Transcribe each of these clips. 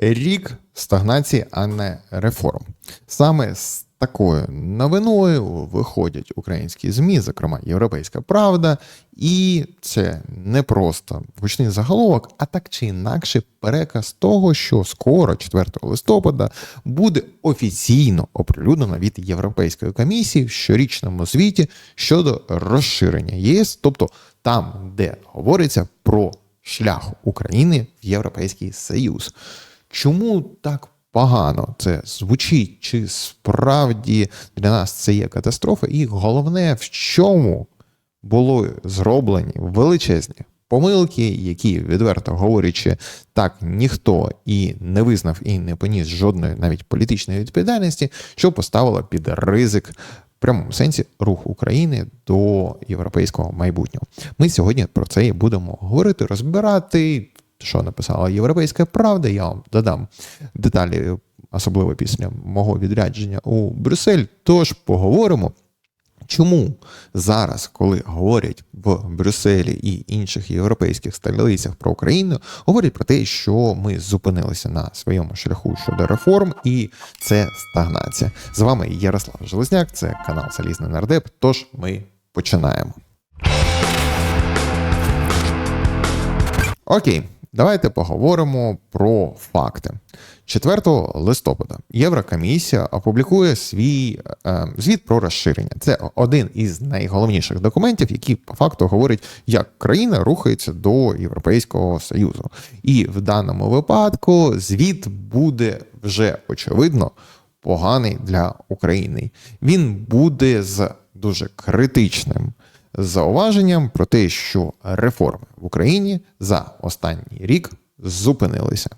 Рік стагнації, а не реформ. Саме з такою новиною виходять українські ЗМІ, зокрема Європейська Правда, і це не просто гучний заголовок, а так чи інакше переказ того, що скоро, 4 листопада, буде офіційно оприлюднено від Європейської комісії в щорічному звіті щодо розширення ЄС, тобто там, де говориться про шлях України в Європейський Союз. Чому так погано це звучить? Чи справді для нас це є катастрофа? І головне, в чому були зроблені величезні помилки, які, відверто говорячи, так ніхто і не визнав, і не поніс жодної навіть політичної відповідальності, що поставило під ризик. В прямому сенсі рух України до європейського майбутнього. Ми сьогодні про це і будемо говорити, розбирати що написала Європейська Правда. Я вам додам деталі, особливо після мого відрядження у Брюссель. Тож поговоримо. Чому зараз, коли говорять в Брюсселі і інших європейських столицях про Україну, говорять про те, що ми зупинилися на своєму шляху щодо реформ, і це стагнація. З вами Ярослав Железняк, це канал Залізний Нардеп. Тож ми починаємо. Окей. Давайте поговоримо про факти. 4 листопада Єврокомісія опублікує свій е, звіт про розширення. Це один із найголовніших документів, які по факту говорять, як країна рухається до Європейського союзу. І в даному випадку звіт буде вже очевидно поганий для України. Він буде з дуже критичним з зауваженням про те, що реформи в Україні за останній рік зупинилися.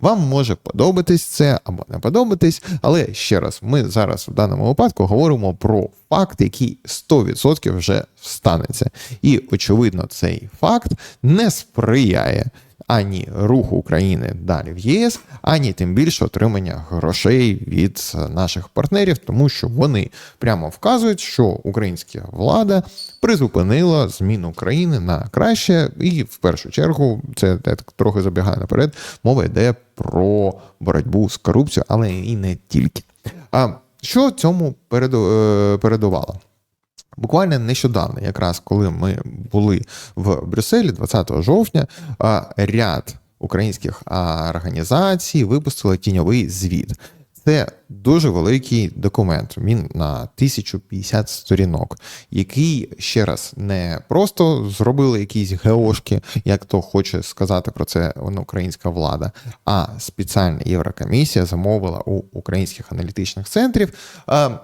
Вам може подобатись це або не подобатись, але ще раз, ми зараз в даному випадку говоримо про факт, який 100% вже станеться. І очевидно, цей факт не сприяє ані руху України далі в ЄС, ані тим більше отримання грошей від наших партнерів, тому що вони прямо вказують, що українська влада призупинила зміну країни на краще, і в першу чергу це я трохи забігає наперед. Мова йде про боротьбу з корупцією, але і не тільки. А що цьому е, передувало? Буквально нещодавно, якраз коли ми були в Брюсселі 20 жовтня, ряд українських організацій випустили тіньовий звіт. Це дуже великий документ. Він на 1050 сторінок, який ще раз не просто зробили якісь геошки, як то хоче сказати про це українська влада, а спеціальна Єврокомісія замовила у українських аналітичних центрів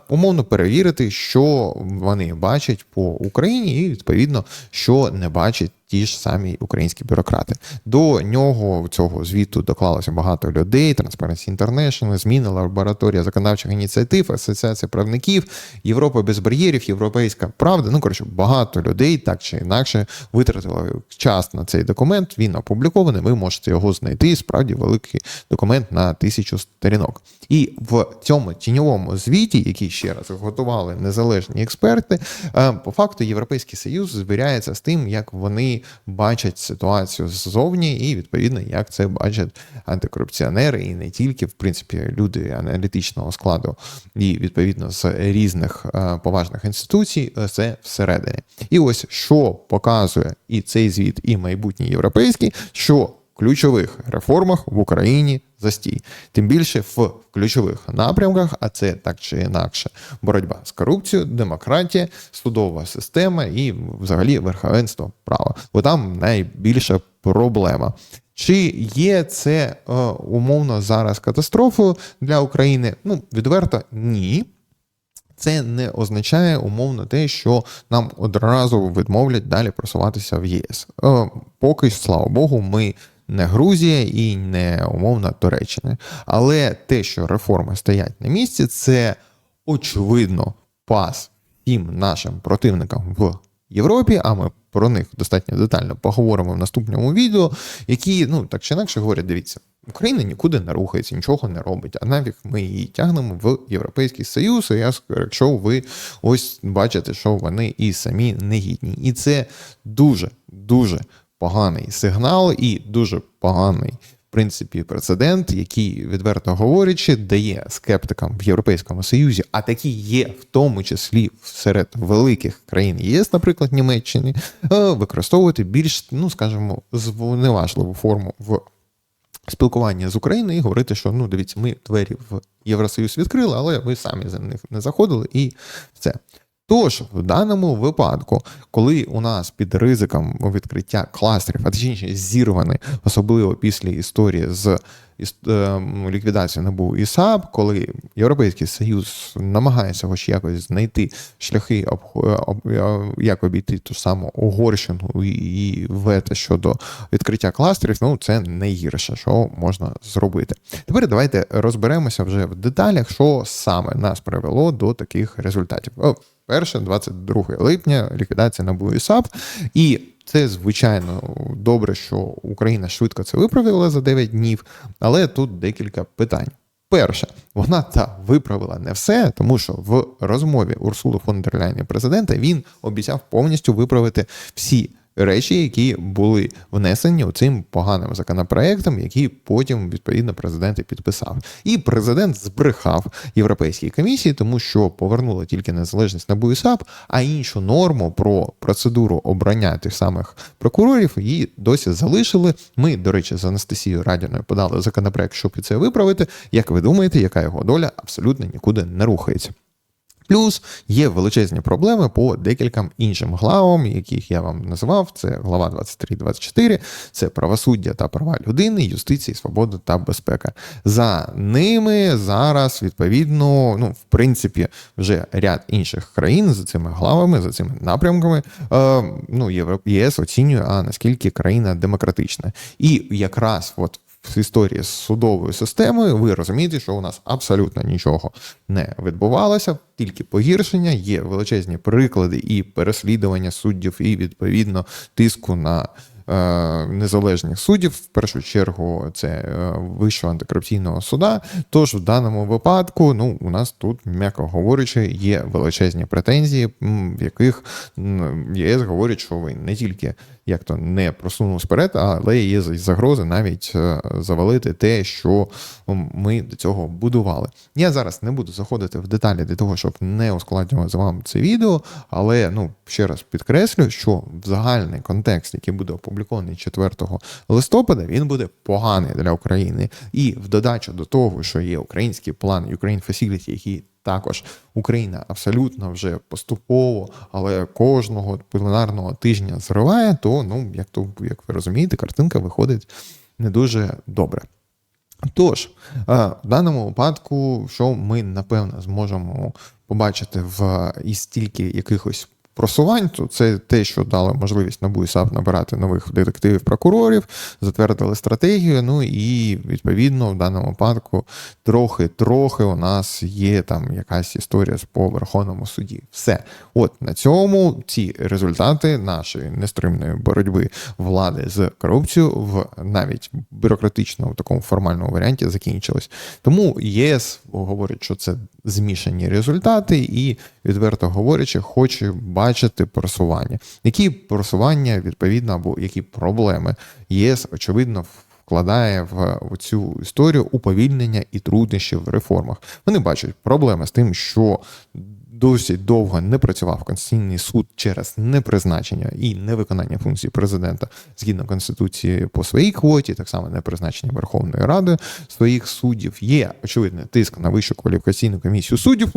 умовно перевірити, що вони бачать по Україні, і відповідно, що не бачать ті ж самі українські бюрократи. До нього цього звіту доклалося багато людей. Transparency International, зміни лабораторія законодавчих ініціатив, асоціація правників, Європа без бар'єрів, Європейська правда. Ну коротше, багато людей так чи інакше витратили час на цей документ. Він опублікований. Ви можете його знайти. Справді великий документ на тисячу сторінок. І в цьому тіньовому звіті, який ще раз готували незалежні експерти, е, по факту Європейський Союз звіряється з тим, як вони бачать ситуацію ззовні, і відповідно, як це бачать антикорупціонери, і не тільки в принципі люди аналітичного складу, і відповідно з різних е, поважних інституцій, е, це всередині. І ось що показує і цей звіт, і майбутній європейський, що ключових реформах в Україні застій. Тим більше в ключових напрямках, а це так чи інакше, боротьба з корупцією, демократія, судова система і взагалі верховенство права. Бо там найбільша проблема. Чи є це е, умовно зараз катастрофою для України? Ну, відверто ні. Це не означає умовно те, що нам одразу відмовлять далі просуватися в ЄС. Е, поки слава Богу, ми не Грузія і не умовна Туреччина. Але те, що реформи стоять на місці, це очевидно пас тим нашим противникам в Європі. А ми про них достатньо детально поговоримо в наступному відео, які ну так чи інакше говорять: дивіться. Україна нікуди не рухається, нічого не робить, а навіть ми її тягнемо в Європейський Союз. І Я якщо ви ось бачите, що вони і самі негідні, і це дуже дуже поганий сигнал і дуже поганий принципі прецедент, який, відверто говорячи, дає скептикам в Європейському Союзі, а такі є в тому числі серед великих країн ЄС, наприклад, Німеччини, е, використовувати більш, ну скажімо, зневажливу форму в. Спілкування з Україною і говорити, що ну дивіться, ми двері в Євросоюз відкрили, але ви самі за них не заходили, і все. Тож, в даному випадку, коли у нас під ризиком відкриття кластерів, а точніше зірваний, особливо після історії з е, ліквідацією НАБУ і САП, коли Європейський Союз намагається хоч якось знайти шляхи, е, як обійти ту саму Угорщину і вето щодо відкриття кластерів, ну це найгірше, що можна зробити. Тепер давайте розберемося вже в деталях, що саме нас привело до таких результатів. Перше, 22 липня, ліквідація НАБУ і САП. І це, звичайно, добре, що Україна швидко це виправила за 9 днів, але тут декілька питань. Перше, вона та виправила не все, тому що в розмові Урсули фон дер Ляйн, президента він обіцяв повністю виправити всі речі, які були внесені цим поганим законопроектом, який потім відповідно президент і підписав. І президент збрехав європейській комісії, тому що повернула тільки незалежність на САП, а іншу норму про процедуру обрання тих самих прокурорів її досі залишили. Ми, до речі, з Анастасією Радіною подали законопроект, щоб це виправити. Як ви думаєте, яка його доля абсолютно нікуди не рухається? Плюс є величезні проблеми по декільком іншим главам, яких я вам називав. Це глава 23-24, це правосуддя та права людини, юстиції, свобода та безпека. За ними зараз відповідно, ну в принципі, вже ряд інших країн за цими главами, за цими напрямками. Е, ну ЄС оцінює, а наскільки країна демократична, і якраз от в історії з судовою системою, ви розумієте, що у нас абсолютно нічого не відбувалося, тільки погіршення, є величезні приклади і переслідування суддів, і відповідно тиску на незалежних суддів, в першу чергу, це е, Вищого антикорупційного суда. Тож в даному випадку, ну у нас тут, м'яко говорячи, є величезні претензії, в яких ЄС говорить, що ви не тільки як то не просунулись вперед, але є загрози навіть е, завалити те, що ми до цього будували. Я зараз не буду заходити в деталі для того, щоб не ускладнювати вам це відео, але ну ще раз підкреслю, що в загальний контекст, який буде опублікований 4 листопада, він буде поганий для України. І в додачу до того, що є український план Ukraine Facility, який також Україна абсолютно вже поступово, але кожного пленарного тижня зриває, то ну як то як ви розумієте, картинка виходить не дуже добре. Тож, в даному випадку, що ми напевно зможемо побачити в із стільки якихось просувань, то це те, що дало можливість НАБУ і САП набирати нових детективів прокурорів, затвердили стратегію. Ну і відповідно в даному випадку трохи-трохи у нас є там якась історія по Верховному суді. Все, от на цьому ці результати нашої нестримної боротьби влади з корупцією в навіть бюрократичному такому формальному варіанті закінчились. Тому ЄС говорить, що це змішані результати, і, відверто говорячи, хоче бачити просування. Які просування, відповідно, або які проблеми ЄС, очевидно, вкладає в цю історію уповільнення і труднощі в реформах. Вони бачать проблеми з тим, що досить довго не працював Конституційний суд через непризначення і невиконання функцій президента згідно конституції по своїй квоті, так само непризначення Верховної Ради своїх суддів. Є очевидний тиск на вищу кваліфікаційну комісію суддів.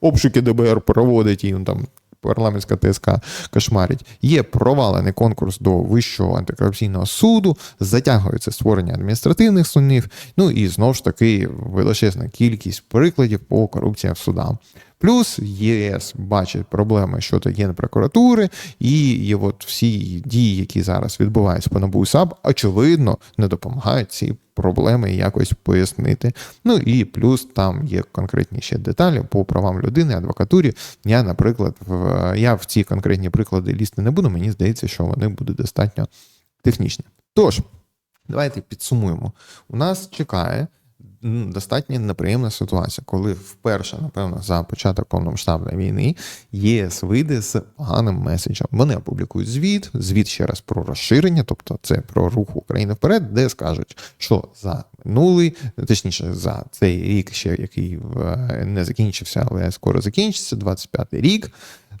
Обшуки ДБР проводить і там. Парламентська ТСК кошмарить. Є провалений конкурс до Вищого антикорупційного суду, затягується створення адміністративних судів. Ну і знову ж таки величезна кількість прикладів по корупції в судах. Плюс ЄС бачить проблеми щодо Генпрокуратури, і от всі дії, які зараз відбуваються по НАБУ САП, очевидно, не допомагають ці проблеми якось пояснити. Ну і плюс там є конкретні ще деталі по правам людини, адвокатурі. Я, наприклад, в я в ці конкретні приклади лізти не буду. Мені здається, що вони будуть достатньо технічні. Тож, давайте підсумуємо. У нас чекає достатньо неприємна ситуація, коли вперше, напевно, за початок повномасштабної війни ЄС вийде з поганим меседжем. Вони опублікують звіт, звіт ще раз про розширення, тобто це про рух України вперед, де скажуть, що за минулий, точніше, за цей рік, ще який е, не закінчився, але скоро закінчиться, 25-й рік.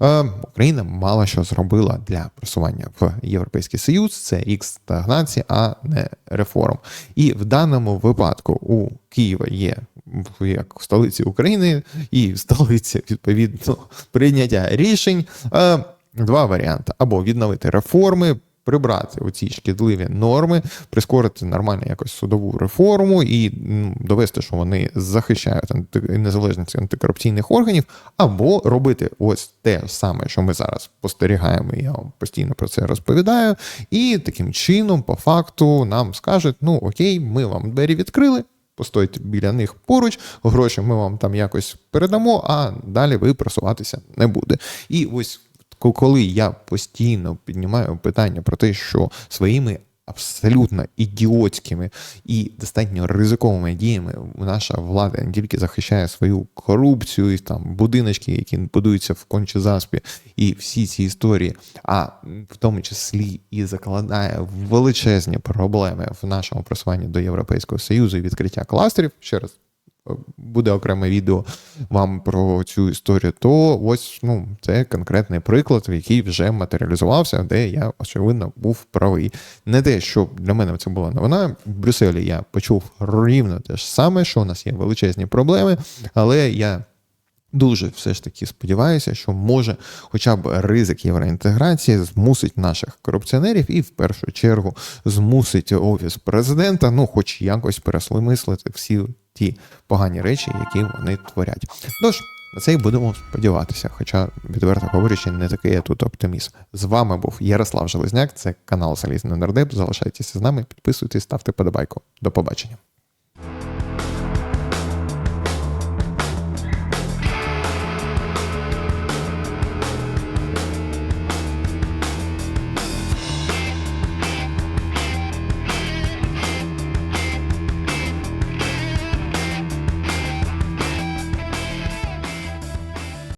Е, Україна мало що зробила для просування в Європейський Союз. Це рік стагнації, а не реформ. І в даному випадку у Києва є як в столиці України і в столиці відповідно прийняття рішень. Е, Два варіанти: або відновити реформи. Прибрати оці шкідливі норми, прискорити нормально якось судову реформу і ну, довести, що вони захищають анти... незалежність антикорупційних органів, або робити ось те саме, що ми зараз спостерігаємо. Я вам постійно про це розповідаю. І таким чином, по факту, нам скажуть: ну окей, ми вам двері відкрили. Постойте біля них поруч, гроші ми вам там якось передамо, а далі ви просуватися не буде. І ось коли я постійно піднімаю питання про те, що своїми абсолютно ідіотськими і достатньо ризиковими діями наша влада не тільки захищає свою корупцію, і там будиночки, які будуються в кончезаспі, і всі ці історії, а в тому числі і закладає величезні проблеми в нашому просуванні до Європейського Союзу і відкриття кластерів. Ще раз буде окреме відео вам про цю історію, то ось ну це конкретний приклад, який вже матеріалізувався, де я очевидно був правий. Не те, що для мене це була новина. В Брюсселі я почув рівно те ж саме, що у нас є величезні проблеми, але я. Дуже все ж таки сподіваюся, що може хоча б ризик євроінтеграції змусить наших корупціонерів і в першу чергу змусить офіс президента, ну хоч якось переслимислити всі ті погані речі, які вони творять. Тож на це й будемо сподіватися. Хоча, відверто говорячи, не такий я тут оптиміст. З вами був Ярослав Железняк, це канал Залізний Нардеп. Залишайтеся з нами, підписуйтесь, ставте подобайку. До побачення.